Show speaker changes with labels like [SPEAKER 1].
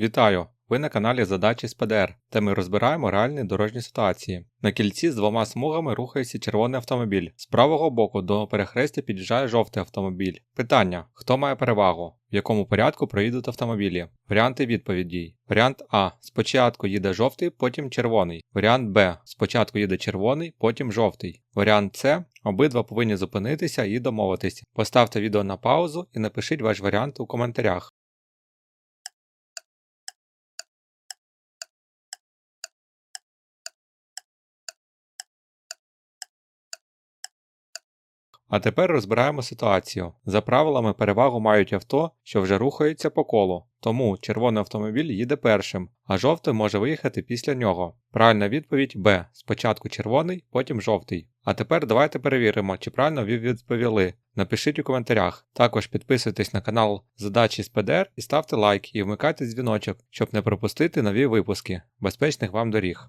[SPEAKER 1] Вітаю! Ви на каналі Задачі з ПДР, де ми розбираємо реальні дорожні ситуації. На кільці з двома смугами рухається червоний автомобіль. З правого боку до перехрестя під'їжджає жовтий автомобіль. Питання: хто має перевагу? В якому порядку проїдуть автомобілі? Варіанти відповідей. Варіант А. Спочатку їде жовтий, потім червоний. Варіант Б. Спочатку їде червоний, потім жовтий. Варіант С. Обидва повинні зупинитися і домовитися. Поставте відео на паузу і напишіть ваш варіант у коментарях. А тепер розбираємо ситуацію. За правилами перевагу мають авто, що вже рухаються по колу, тому червоний автомобіль їде першим, а жовтий може виїхати після нього. Правильна відповідь Б. Спочатку червоний, потім жовтий. А тепер давайте перевіримо, чи правильно ви відповіли. Напишіть у коментарях. Також підписуйтесь на канал Задачі з ПДР і ставте лайк і вмикайте дзвіночок, щоб не пропустити нові випуски. Безпечних вам доріг!